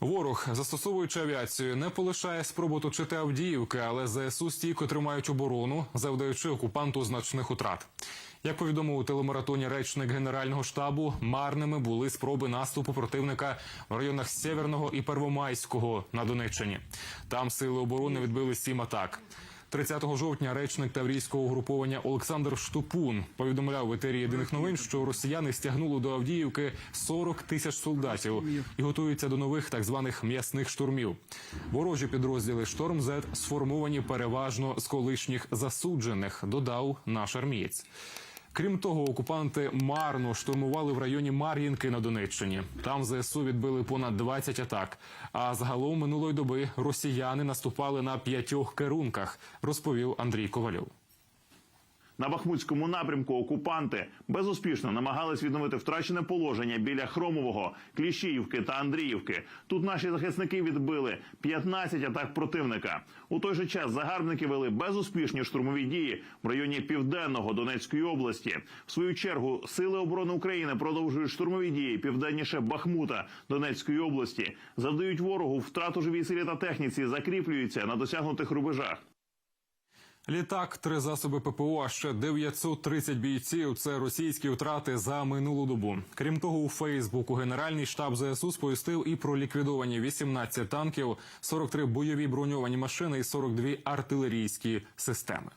Ворог, застосовуючи авіацію, не полишає спроб оточити Авдіївки, але ЗСУ стійко тримають оборону, завдаючи окупанту значних утрат. Як повідомив у телемаратоні речник Генерального штабу, марними були спроби наступу противника в районах Сєверного і Первомайського на Донеччині. Там сили оборони відбили сім атак. 30 жовтня речник таврійського угруповання Олександр Штупун повідомляв в етері єдиних новин, що росіяни стягнули до Авдіївки 40 тисяч солдатів і готуються до нових так званих м'ясних штурмів. Ворожі підрозділи Шторм Зет сформовані переважно з колишніх засуджених, додав наш армієць. Крім того, окупанти марно штурмували в районі Мар'їнки на Донеччині. Там ЗСУ відбили понад 20 атак. А загалом минулої доби росіяни наступали на п'ятьох керунках, розповів Андрій Ковальов. На Бахмутському напрямку окупанти безуспішно намагались відновити втрачене положення біля Хромового, Кліщіївки та Андріївки. Тут наші захисники відбили 15 атак противника. У той же час загарбники вели безуспішні штурмові дії в районі південного Донецької області. В свою чергу сили оборони України продовжують штурмові дії південніше Бахмута Донецької області, завдають ворогу втрату живій силі та техніці, закріплюються на досягнутих рубежах. Літак, три засоби ППО, а ще 930 бійців. Це російські втрати за минулу добу. Крім того, у Фейсбуку Генеральний штаб ЗСУ сповістив і про ліквідовані 18 танків, 43 бойові броньовані машини і 42 артилерійські системи.